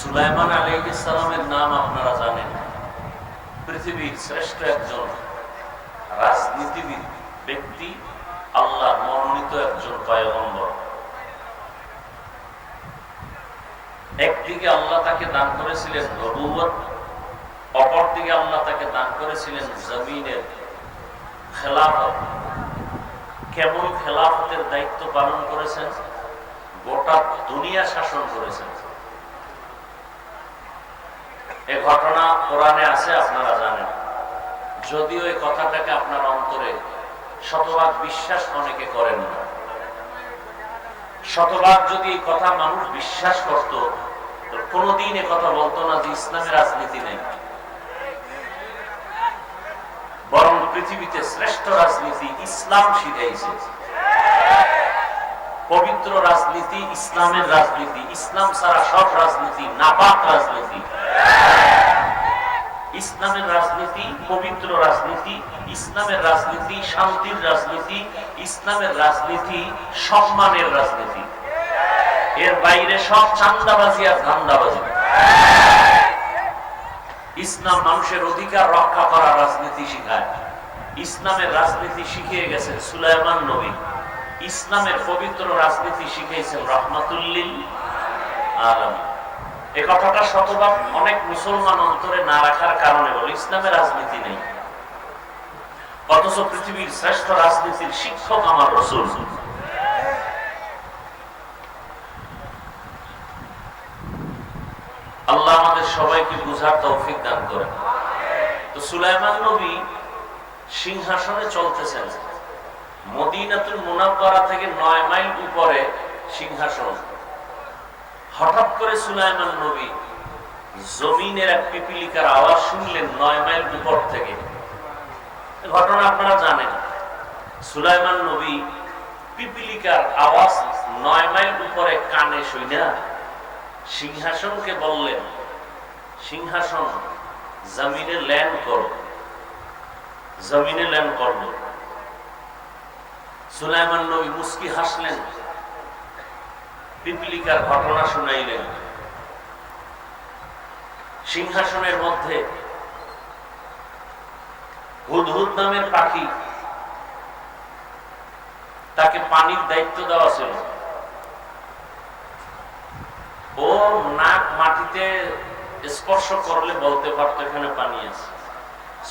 সুলাইমান আলী ইসলামের নাম আপনারা জানেন। পৃথিবীর শ্রেষ্ঠ একজন রাজনীতিবিদ, ব্যক্তি আল্লাহ মনোনীত একজন পয়গম্বর। একদিকে আল্লাহ তাকে দান করেছিলেন নবুয়ত অপরদিকে আল্লাহ তাকে দান করেছিলেন জমিনের খেলাফত। কেমন খেলাফতের দায়িত্ব পালন করেছেন, গোটা দুনিয়া শাসন করেছেন। এ ঘটনা কোরআনে আছে, আপনারা জানেন। যদিও এই কথাটাকে আপনার অন্তরে শতভাগ বিশ্বাস অনেকে করেন না। শতভাগ যদি এই কথা মানুষ বিশ্বাস করত কোনোদিন কথা বলতো না যে ইসলামের রাজনীতি নেই। বরং পৃথিবীতে শ্রেষ্ঠ রাজনীতি ইসলাম শিখাইছে। পবিত্র রাজনীতি ইসলামের রাজনীতি, ইসলাম ছাড়া সব রাজনীতি নাপাক রাজনীতি। ইসলামের রাজনীতি পবিত্র রাজনীতি, ইসলামের রাজনীতি শান্তির রাজনীতি, ইসলামের রাজনীতি সম্মানের রাজনীতি। এর বাইরে সব চান্দাবাজি আর ধান্দাবাজি। ইসলাম মানুষের অধিকার রক্ষা করার রাজনীতি শিখায়। ইসলামের রাজনীতি শিখিয়ে গেছেন সুলাইমান নবী। ইসলামের পবিত্র রাজনীতি শিখিয়েছেন রহমাতুল্লিল আলম এ কথাটা শতভাগ অনেক মুসলমান অন্তরে না রাখার কারণে ইসলামের রাজনীতি নেই। অথচ পৃথিবীর শ্রেষ্ঠ রাজনীতির শিক্ষক আমার রসুল। আল্লাহ আমাদের সবাইকে বুঝার তৌফিক দান করেন। তো সুলাইমান নবী সিংহাসনে চলতেছেন। মদিনাতুল মুনাব্বারা থেকে নয় মাইল উপরে সিংহাসন। হঠাৎ করে সুলাইমান নবী জমিনের এক পিপিলিকার আওয়াজ শুনলেন নয় মাইল উপর থেকে। ঘটনা আপনারা জানেন। সুলাইমান নবী পিপিলিকার আওয়াজ নয় মাইল উপরে কানে শুইনা সিংহাসনকে বললেন, সিংহাসন, জমিনে ল্যান্ড করো, জমিনে ল্যান্ড করল সুলাইমান নবী মুস্কি হাসলেন। পিপিলিকার ঘটনা শুনাইলেন। সিংহাসনের মধ্যে হুদহুদ নামের পাখি তাকে পানির দায়িত্ব দেওয়া ছিল। ও নাক মাটিতে স্পর্শ করলে বলতে পারতো, এখানে পানি আছে।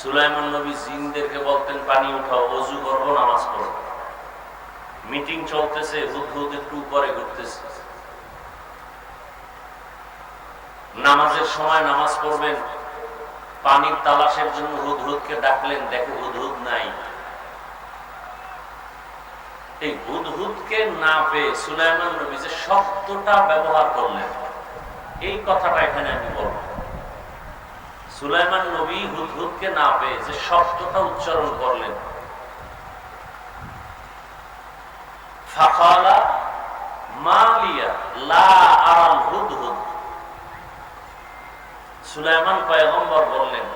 সুলাইমান নবী জিনদেরকে বলতেন, পানি উঠাও, অজু করব, নামাজ পড়ব। মিটিং চলতেছে, হুদহুদ একটু উপরে ঘুরতেছে। নামাজের সময় নামাজ পড়বেন। পানির তালাশের জন্য হুদহুদকে ডাকলেন, দেখে হুদহুদ নাই। এই হুদহুদকে না পেয়ে সুলাইমান নবী যে শব্দটা ব্যবহার করলেন, এই কথাটা এখানে আমি বলব। সুলাইমান নবী হুদহুদকে না পেয়ে যে শব্দটা উচ্চারণ করলেন। ফাকালা মালিয়া লা আরাল হুদহুদ। সুলাইমান পয়গম্বর বললেন,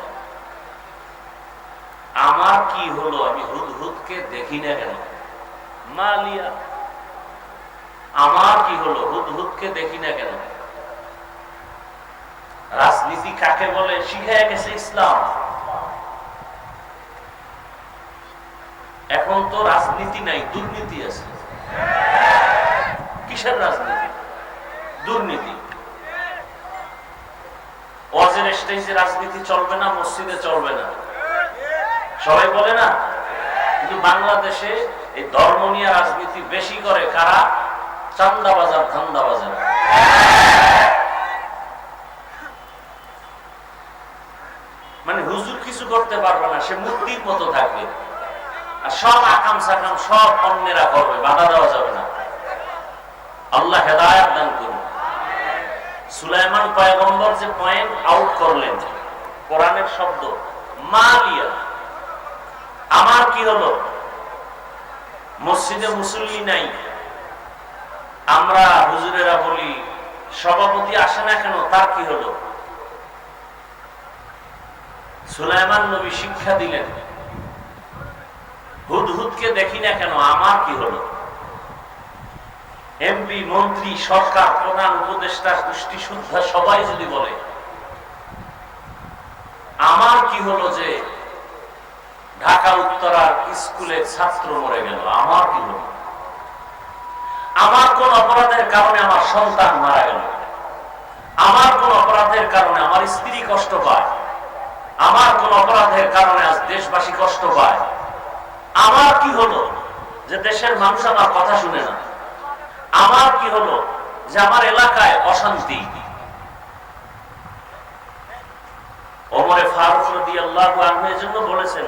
আমার কি হলো? আমি হুদহুদকে দেখি না কেন? মালিয়া আমার কি হলো? হুদহুদকে দেখি না কেন? রাজনীতি কাকে বলে? শিখায় গেছে ইসলাম। এখন তো রাজনীতি নাই, দুর্নীতি আছে। কিসের রাজনীতি? দুর্নীতি। ওয়াজের স্টেজে রাজনীতি চলবে না, মসজিদে চলবে না। সবাই বলে না? কিন্তু বাংলাদেশে এই ধর্ম নিয়ে রাজনীতি বেশি করে কারা? চান্দা বাজার ধান্দা বাজার মানে হুজুর কিছু করতে পারবে না, সে মূর্তির মতো থাকবে। আর সব আকাম সাকাম সব অন্যেরা করবে, বাধা দেওয়া যাবে না। আল্লাহ হেদায়াত দান সুলাইমান যে পয়েন্ট আউট করলেন, কোরআনের শব্দ, মালিয়া। আমার কি হলো? মসজিদে মুসল্লি নাই। আমরা হুজুরেরা বলি, সভাপতি আসে না কেন? তার কি হলো? সুলাইমান নবী শিক্ষা দিলেন। হুদ হুদহুদকে দেখি না কেন? আমার কি হলো? এমপি মন্ত্রী, সরকার, প্রধান, উপদেষ্টা গোষ্ঠী শুদ্ধা সবাই যদি বলে, আমার কি হলো যে ঢাকা উত্তরার স্কুলের ছাত্র মরে গেল? আমার কি হলো? আমার কোন অপরাধের কারণে আমার সন্তান মারা গেল? আমার কোন অপরাধের কারণে আমার স্ত্রী কষ্ট পায়? আমার কোন অপরাধের কারণে আজ দেশবাসী কষ্ট পায়? আমার কি হলো যে দেশের মানুষ আমার কথা শুনে না? আমার কি হলো? যে আমার এলাকায় অশান্তি। ওমরে ফারুক রাদিয়াল্লাহু আনহু এজন্য বলেছেন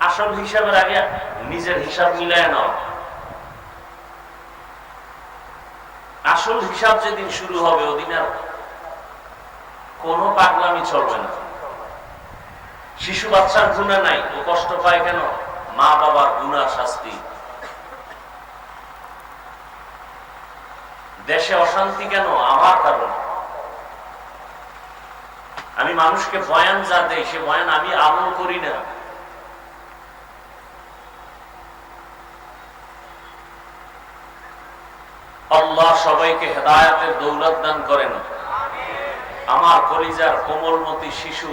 আসল হিসাবের আগে নিজের হিসাব মিলায় নাও। আসল হিসাব যেদিন শুরু হবে ওদিন আর কোনো পাগলামি চলবে না। শিশু বাচ্চার গুণা নাই, ও কষ্ট পায় কেন? মা বাবার গুণা শাস্তি। দেশে অশান্তি কেন? আমার কারণ। আমি মানুষকে বয়ান যা দেই, সে বয়ান আমি আমল করি না। আল্লাহ সবাইকে হেদায়াতের দৌলত দান করেন। আমার কলিজার কোমলমতি শিশু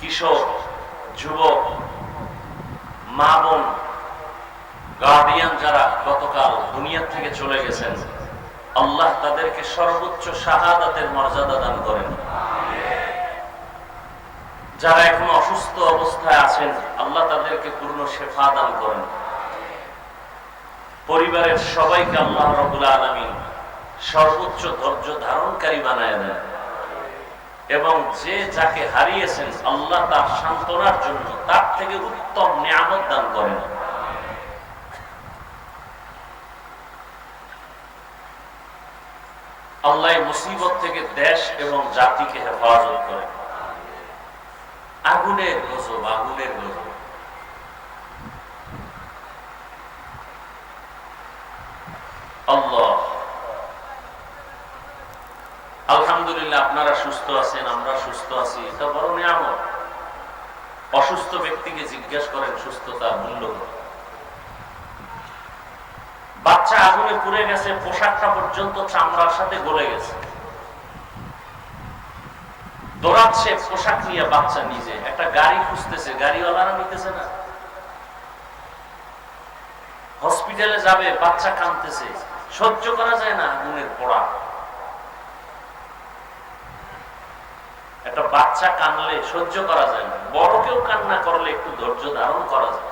কিশোর যুবক, মা বোন গার্ডিয়ান যারা গতকাল দুনিয়া থেকে চলে গেছেন, আল্লাহ তাদেরকে সর্বোচ্চ শাহাদাতের মর্যাদা দান করেন। যারা এখন অসুস্থ অবস্থায় আছেন, আল্লাহ তাদেরকে পূর্ণ শেফা দান করেন। পরিবারের সবাইকে আল্লাহ রবুল আলমী সর্বোচ্চ ধৈর্য ধারণকারী বানায় দেন। এবং যে যাকে হারিয়েছেন, আল্লাহ তার সান্ত্বনার জন্য তার থেকে উত্তম নিয়ামত দান করেন। আল্লাহ মুসিবত থেকে দেশ এবং জাতিকে হেফাজত করে আগুনের গজব আগুনের গজব আল্লাহ আলহামদুলিল্লাহ আপনারা সুস্থ আছেন, আমরা সুস্থ আছি, এটা বড় নিয়ামত। অসুস্থ ব্যক্তিকে জিজ্ঞেস করেন সুস্থতার মূল্য বাচ্চা আগুনে পুড়ে গেছে, পোশাকটা পর্যন্ত চামড়ার সাথে গলে গেছে। দৌড়াচ্ছে, পোশাক নিয়ে বাচ্চা নিজে। একটা গাড়ি খুঁজতেছে, গাড়িওয়ালারা নিতেছে না। হসপিটালে যাবে, বাচ্চা কাঁদতেছে। সহ্য করা যায় না আগুনের পোড়া। একটা বাচ্চা কানলে সহ্য করা যায় না। বড় কেউ কান্না করলে একটু ধৈর্য ধারণ করা যায়।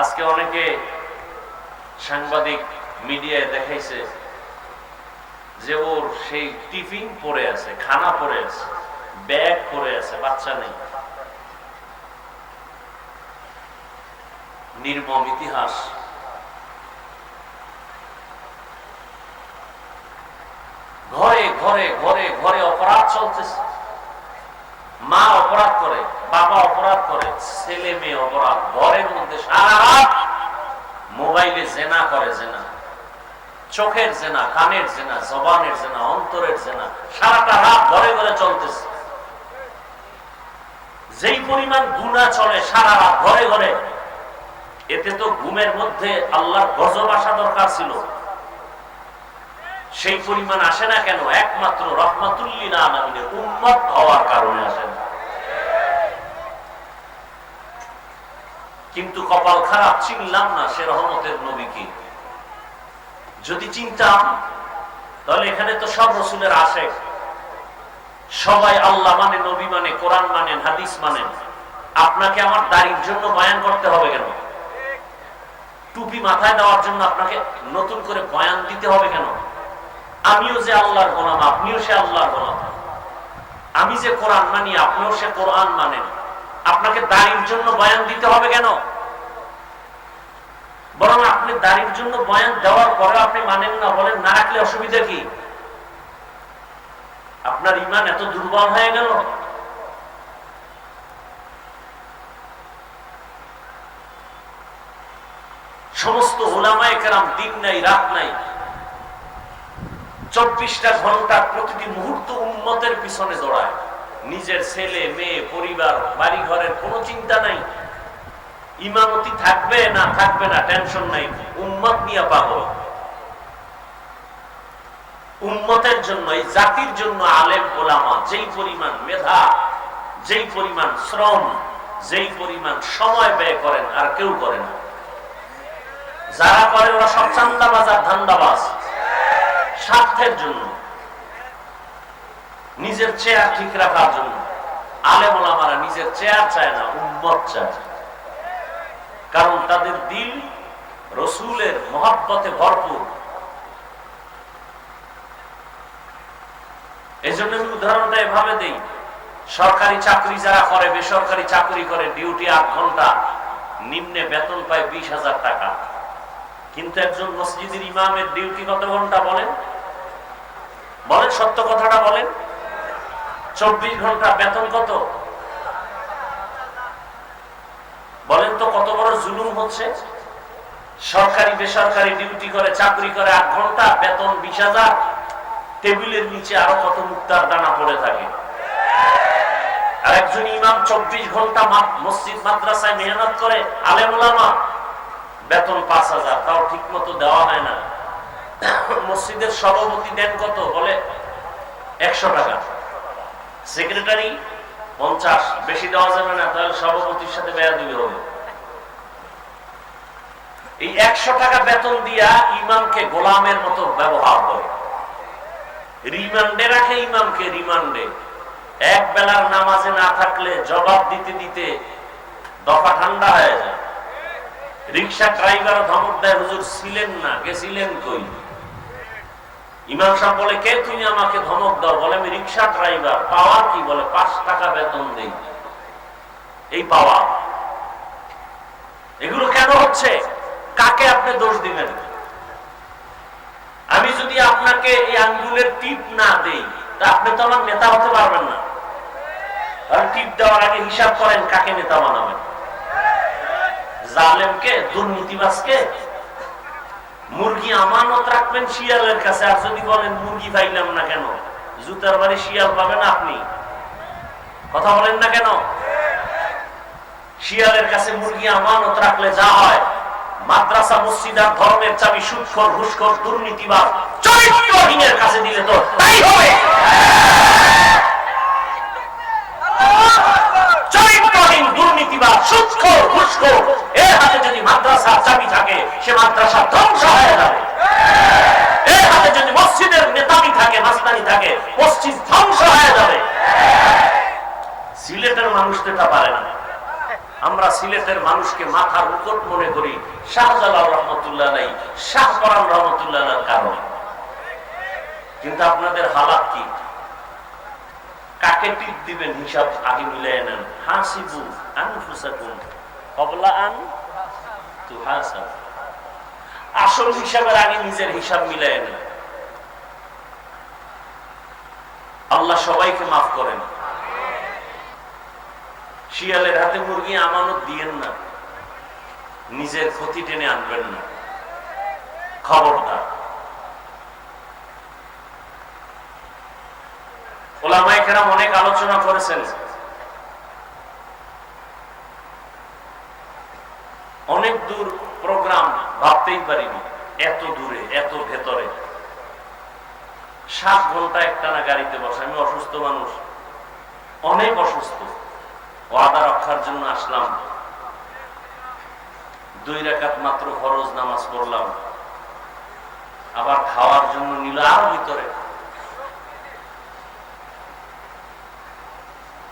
আজকে অনেকে সাংবাদিক মিডিয়ায় দেখাইছে যে ওর সেই টিফিন পরে আছে, খানা পরে আছে, ব্যাগ পরে আছে, বাচ্চা নেই। নির্মম ইতিহাস ঘরে ঘরে ঘরে অপরাধ চলতেছে। মা অপরাধ করে, বাবা অপরাধ করে, ছেলে মেয়ে অপরাধ, ঘরের মধ্যে সারা মোবাইলে জেনা করে জেনা। চোখের জেনা, কানের জেনা, জবানের জেনা, অন্তরের জেনা, সারাটা রাত ঘরে ঘরে চলতেছে। যেই পরিমাণ গুণা চলে সারা রাত ঘরে ঘরে, এতে তো ঘুমের মধ্যে আল্লাহর গজব আসা দরকার ছিল। সেই পরিমাণ আসে না কেন? একমাত্র রহমাতুল্লিনা আলমিনের উন্মত হওয়ার কারণে আসে না। কিন্তু কপাল খারাপ, চিনলাম না সে রহমতের নবী কি। যদি চিনতাম, তাহলে এখানে তো সব রসুলের আসে। সবাই আল্লাহ মানে নবী মানে কোরআন মানেন হাদিস মানেন আপনাকে আমার দাড়ির জন্য বয়ান করতে হবে কেন? টুপি মাথায় দেওয়ার জন্য আপনাকে নতুন করে বয়ান দিতে হবে কেন? আমিও যে আল্লাহর গোলাম, আপনিও সে আল্লাহর গোলাম। আমি যে কোরআন মানি, আপনিও সে কোরআন মানেন। আপনাকে দাড়ির জন্য বয়ান দিতে হবে কেন? বরং আপনি দাড়ির জন্য বয়ান দেওয়ার পরে আপনি মানেন না, বলেন, না রাখলে অসুবিধা কি? আপনার ইমান এত দুর্বল হয়ে গেল? সমস্ত ওলামায় কেরাম দিন নাই, রাত নাই চব্বিশটা ঘণ্টা প্রতিটি মুহূর্ত উন্মতের পিছনে দৌড়ায় নিজের ছেলে, মেয়ে, পরিবার বাড়ি ঘরের কোনো চিন্তা নাই। ইমামতি থাকবে না থাকবে না, টেনশন নাই। উম্মত নিয়ে পাগল। উম্মতের জন্য, এই জাতির জন্য আলেম, ওলামা, যেই পরিমাণ মেধা, যেই পরিমাণ শ্রম, যেই পরিমাণ সময় ব্যয় করেন, আর কেউ করে না। যারা করে ওরা সব চান্দাবাজ আর ধান্দাবাজ। স্বার্থের জন্য, নিজের চেয়ার ঠিক রাখার জন্য। আলেম ওলামারা নিজের চেয়ার চায় না, উম্মত চায়। কারণ তাদের দিল রসুলের মহাব্বতে ভরপুর। এই জন্য আমি উদাহরণটা এভাবে দেই। সরকারি চাকরি যারা করে, বেসরকারি চাকরি করে, ডিউটি আট ঘণ্টা, নিম্নে বেতন পায় বিশ হাজার টাকা। কিন্তু একজন মসজিদের ইমামের ডিউটি কত ঘণ্টা বলেন? বলেন সত্য কথাটা বলেন। চব্বিশ ঘণ্টা বেতন কত? বলেন তো কত বড় জুলুম হচ্ছে? সরকারি, বেসরকারি ডিউটি করে, চাকরি করে আট ঘণ্টা, বেতন বিশ হাজার। টেবিলের নিচে আরও কত মুক্তার দানা পড়ে থাকে? আর একজন ইমাম চব্বিশ ঘণ্টা মসজিদ, মাদ্রাসায় মেহনত করে আলেমুলামা বেতন পাঁচ হাজার, তাও ঠিক মতো দেওয়া হয় না। মসজিদের সভাপতি দেন কত? বলে, একশো টাকা। সেক্রেটারি, পঞ্চাশ। বেশি দেওয়া যাবে না, তাহলে সভাপতির সাথে বেয়া দিবে হবে। এই একশো টাকা বেতন দিয়া ইমামকে গোলামের মতো ব্যবহার করে। রিমান্ডে রাখে ইমামকে রিমান্ডে। এক বেলার নামাজে না থাকলে জবাব দিতে দিতে দফা ঠান্ডা হয়ে যায়। রিক্সা ড্রাইভার ধমক দেয়, হুজুর ছিলেন না, গেছিলেন কই? ইমাম সাহেব বলে, কে তুমি আমাকে ধমক দাও? বলে, আমি রিক্সা ড্রাইভার পাওয়ার কি? বলে, পাঁচ টাকা বেতন দেই। এই পাওয়া। এগুলো কেন হচ্ছে? কাকে আপনি দোষ দিবেন? আমি যদি আপনাকে এই আঙ্গুলের টিপ না দেই, তা আপনি তো আমার নেতা হতে পারবেন না। কারণ টিপ দেওয়ার আগে হিসাব করেন কাকে নেতা বানাবেন। জালেমকে, দুর্নীতিবাজকে। মুরগি আমানত রাখবেন শিয়ালের কাছে, আর যদি বলেন, মুরগি পাইলাম না কেন? জুতার বাড়ি শিয়াল পাবেন আপনি। কথা বলেন না কেন? শিয়ালের কাছে মুরগি আমানত রাখলে যা হয়। মাদ্রাসা, মসজিদ আর ধর্মের চাবি সুৎখর, ঘুষখর দুর্নীতিবাদ চরিত্রহীনের কাছে দিলে তো তাই হবে। চরিত্রহীন দুর্নীতিবাদ সুৎখর, ঘুষখোর হাতে যদি মাদ্রাসার চাবি থাকে, সে মাদ্রাসা ধ্বংস হয়ে যাবে। এর হাতে যদি মসজিদের নেতামি থাকে, মাস্তানি থাকে, মসজিদ ধ্বংস হয়ে যাবে। সিলেটের মানুষ এটা পারে না। আমরা সিলেটের মানুষকে মাথার মুকুট মনে করি, শাহজালাল রহমতুল্লাহ নাই, শাহ পরান রহমতুল্লাহ কারণে। কিন্তু আপনাদের হালাত কি? কাকে টিপ দিবেন হিসাব আগে মিলাই নেন? হাসিবু, আনফুসাকুম। কবলা আন আসল হিসাবের আগে নিজের হিসাব মিলাই নেন আল্লাহ সবাইকে মাফ করেন। শিয়ালের হাতে মুরগি আমানত দিয়েন না। নিজের ক্ষতি টেনে আনবেন না। খবরদার। ওলামাই অনেক আলোচনা করেছেন অনেক দূর প্রোগ্রাম ভাবতেই পারিনি। এত দূরে, এত ভেতরে। সাত ঘণ্টা একটানা গাড়িতে বসে। আমি অসুস্থ মানুষ। অনেক অসুস্থ। ওয়াদা রক্ষার জন্য আসলাম। দুই রেখাত মাত্র ফরজ নামাজ পড়লাম। আবার খাওয়ার জন্য নিল আরও ভিতরে।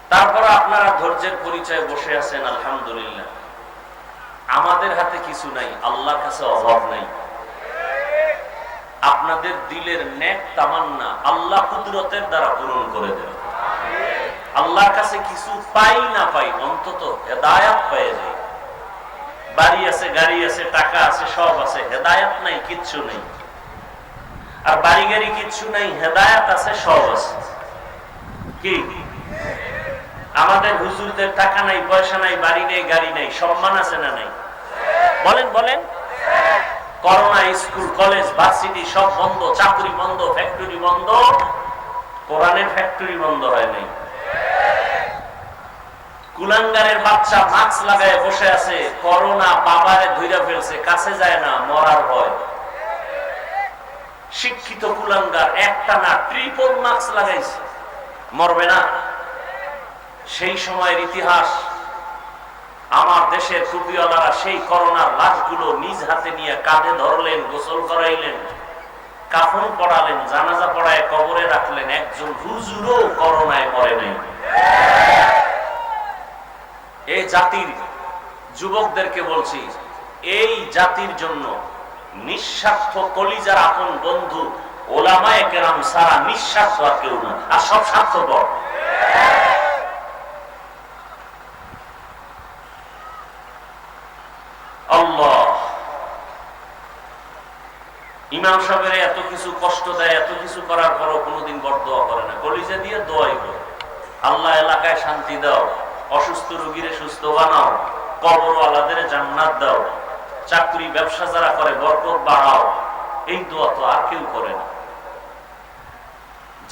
তারপর আপনারা ধৈর্যের পরিচয় বসে আছেন, আলহামদুলিল্লাহ। আমাদের হাতে কিছু নাই, আল্লাহর কাছে অভাব নাই। আপনাদের দিলের নেক তামান্না আল্লাহ কুদরতের দ্বারা পূরণ করে দেবে আল্লাহর কাছে কিছু পাই না পাই, অন্তত হেদায়াত পেয়ে যায় বাড়ি আছে, গাড়ি আছে, টাকা আছে, সব আছে, হেদায়াত নাই, কিচ্ছু নেই। আর বাড়ি গাড়ি কিচ্ছু নাই, হেদায়াত আছে, সব আছে। কি? আমাদের হুজুরদের টাকা নাই, পয়সা নাই, বাড়ি নেই, গাড়ি নেই, সম্মান আছে না নাই? বলেন বলেন। করোনা, স্কুল, কলেজ, ভার্সিটি সব বন্ধ, চাকরি বন্ধ, ফ্যাক্টরি বন্ধ, কোরআনের ফ্যাক্টরি বন্ধ হয় নাই। কুলাঙ্গারের বাচ্চা মাস্ক লাগায় বসে আছে, করোনা বাবারে ধইরা ফেলছে, কাছে যায় না, মরার ভয়। শিক্ষিত কুলাঙ্গার একটা না ট্রিপল মাস্ক লাগাইছে, মরবে না। সেই সময়ের ইতিহাস, আমার দেশের টুপিওয়ালারা সেই করোনার লাশগুলো নিজ হাতে নিয়ে কাঁধে ধরলেন, গোসল করাইলেন, কাফন পড়ালেন জানাজা পড়ায় কবরে রাখলেন, একজন হুজুরও করোনায় মরে নাই। এই জাতির যুবকদেরকে বলছি, এই জাতির জন্য নিঃস্বার্থ কলিজার আপন বন্ধু ওলামায় কেরাম সারা নিঃস্বার্থ আর কেউ না। আর সব স্বার্থপর আল্লাহ ইমাম সাহেবের এত কিছু কষ্ট দেয়, এত কিছু করার পরও কোনোদিন বড় দোয়া করে না। কলিজা দিয়ে দোয়াই করে আল্লাহ এলাকায় শান্তি দাও। অসুস্থ রোগীরে সুস্থ বানাও। কবর আলাদের জান্নাত দাও। চাকরি, ব্যবসা যারা করে, বরকত বাড়াও। এই দোয়া তো আর কেউ করে না।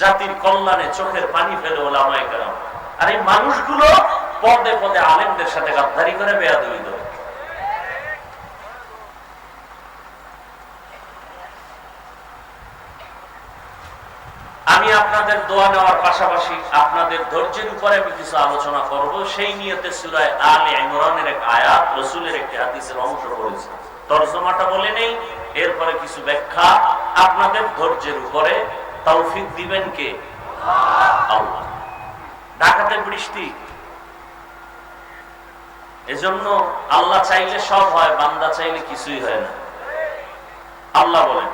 জাতির কল্যাণে চোখের পানি ফেলে ওলামায় কেন আর এই মানুষগুলো পদে পদে আলেমদের সাথে গাদ্দারি করে বেয়াদবি দেয় আমি আপনাদের দোয়া নেওয়ার পাশাপাশি আপনাদের ধৈর্যের উপরে আমি কিছু আলোচনা করব। সেই নিয়তে সুরায় আলে ইমরানের এক আয়াত, রসুলের একটি হাদিসের অংশ পড়েছে তর্জমাটা বলে নেই, এরপরে কিছু ব্যাখ্যা। আপনাদের ধৈর্যের উপরে তৌফিক দিবেন কে? আল্লাহ। ঢাকাতে বৃষ্টি। এজন্য আল্লাহ চাইলে সব হয়, বান্দা চাইলে কিছুই হয় না। আল্লাহ বলেন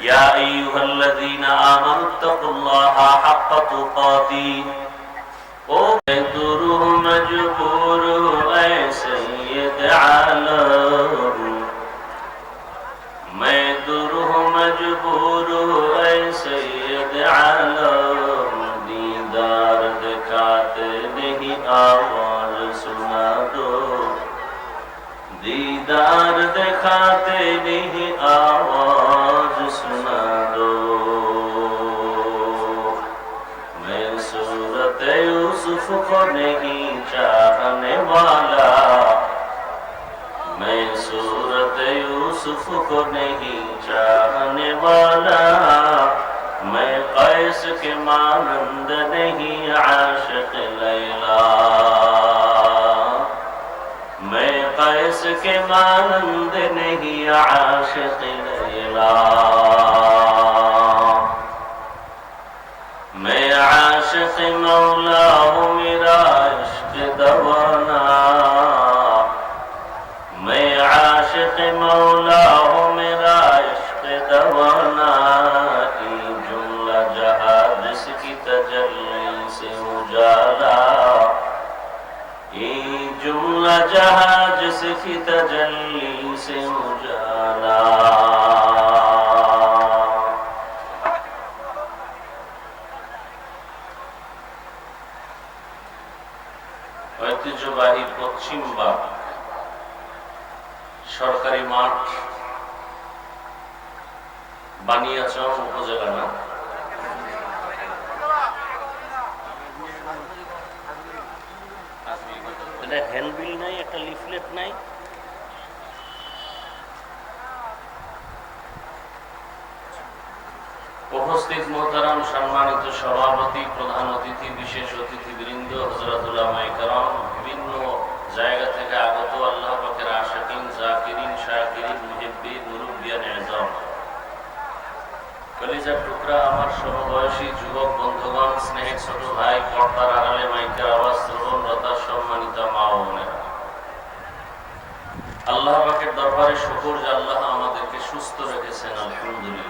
يا أيها الذين آمنوا اتقوا الله حق تقاته عشق مانند نہیں عاشق لیلا میں قیس کے مانند نہیں عاشق لیلا میں عاشق مولا ہوں میرا عشق دوا وجهها جسفت تجلي سوى সুস্থ রেখেছেন, আলহামদুলিল্লাহ।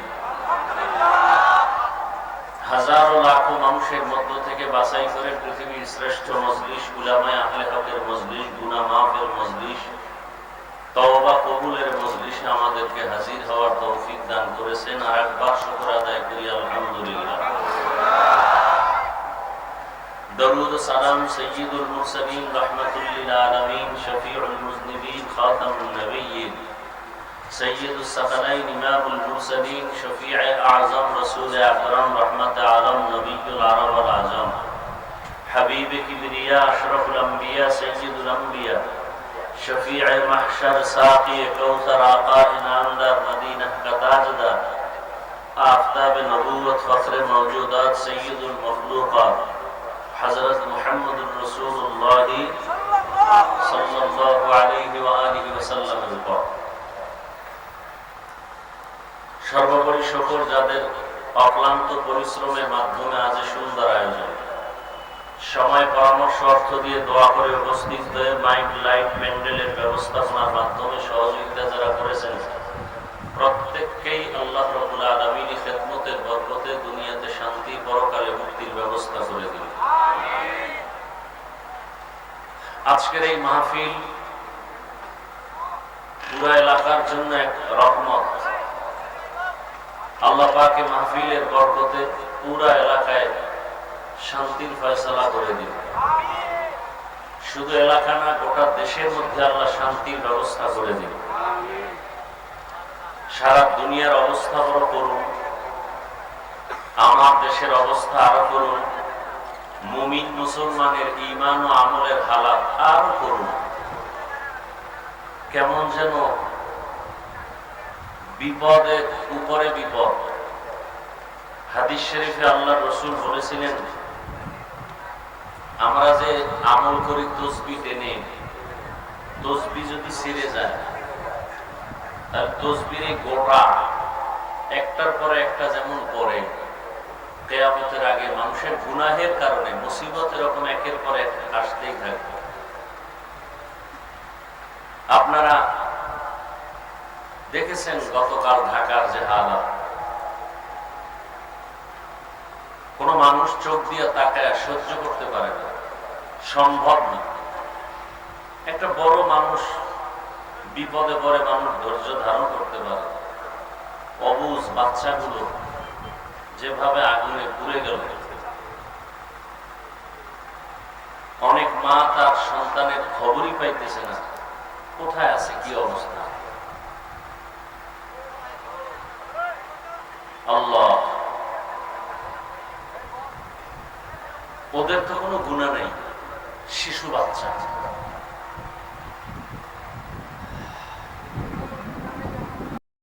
হাজারো লাখো মানুষের মধ্য থেকে বাছাই করে পৃথিবীর শ্রেষ্ঠ মজলিস, উলামায় আহলে হকের মজলিস গুনা মাফের মজলিস তওবা কবুলের মজলিসে আমাদেরকে হাজির হওয়ার তৌফিক দান করেছেন আর একবার শুকর আদায় করি আলহামদুলিল্লাহ দরুদ সালাম সৈয়দুল মুরসালিন রাহমাতুল্লিল আলামিন শফিউল মুজনিবিন খাতামুন নবিয়্যিন سيد الثقلين إمام المرسلين شفيع أعظم رسول أكرم رحمة عالم نبي العرب والعجم حبيب كبرياء أشرف الأنبياء سيد الأنبياء شفيع محشر ساقي كوثر آقا إناندار مدينة كتاجدار آفتاب نبوة فخر موجودات سيد المخلوقات حضرت محمد رسول الله صلى الله عليه وآله وسلم القرآن সর্বোপরি শকর যাদের অক্লান্ত পরিশ্রমের মাধ্যমে আজ এই সুন্দর আয়োজন সময়, পরামর্শ, অর্থ দিয়ে দোয়া করে উপস্থিত হয়ে মাইক, লাইট, প্যান্ডেলের ব্যবস্থাপনার মাধ্যমে সহযোগিতা যারা করেছেন, প্রত্যেককেই আল্লাহ রবুল আলমিনী খেদমতের বরকতে দুনিয়াতে শান্তি, পরকালে মুক্তির ব্যবস্থা করে দিন। আজকের এই মাহফিল পুরো এলাকার জন্য এক রহমত। আল্লাহ পাকে মাহফিলের বরকতে পুরা এলাকায় শান্তির ফয়সলা করে দিন শুধু এলাকা না, গোটা দেশের মধ্যে আল্লাহ শান্তির ব্যবস্থা করে দিন সারা দুনিয়ার অবস্থা বড় করুন, আমার দেশের অবস্থা আরও করুন, মুমিন মুসলমানের ইমান ও আমলের হালাত আরও করুন। কেমন যেন বিপদের উপরে বিপদ। হাদিস শরীফে আল্লাহ রসুল বলেছিলেন আমরা যে আমল করি, তসবি টেনে তসবি যদি ছিঁড়ে যায় তাহলে তসবির গোটা একটার পরে একটা যেমন পরে কেয়ামতের আগে মানুষের গুনাহের কারণে, মুসিবত এরকম একের পর এক আসতেই থাকবে। আপনারা দেখেছেন গতকাল ঢাকার যে হালাত। কোন মানুষ চোখ দিয়ে তাকায় সহ্য করতে পারে না। সম্ভব না। একটা বড় মানুষ বিপদে পড়ে মানুষ ধৈর্য ধারণ করতে পারে। অবুজ বাচ্চাগুলো যেভাবে আগুনে পুড়ে গেল। অনেক মা তার সন্তানের খবরই পাইতেছে না, কোথায় আছে কি অবস্থা? আল্লাহ, ওদের তো কোনো গুণা নেই। শিশু বাচ্চা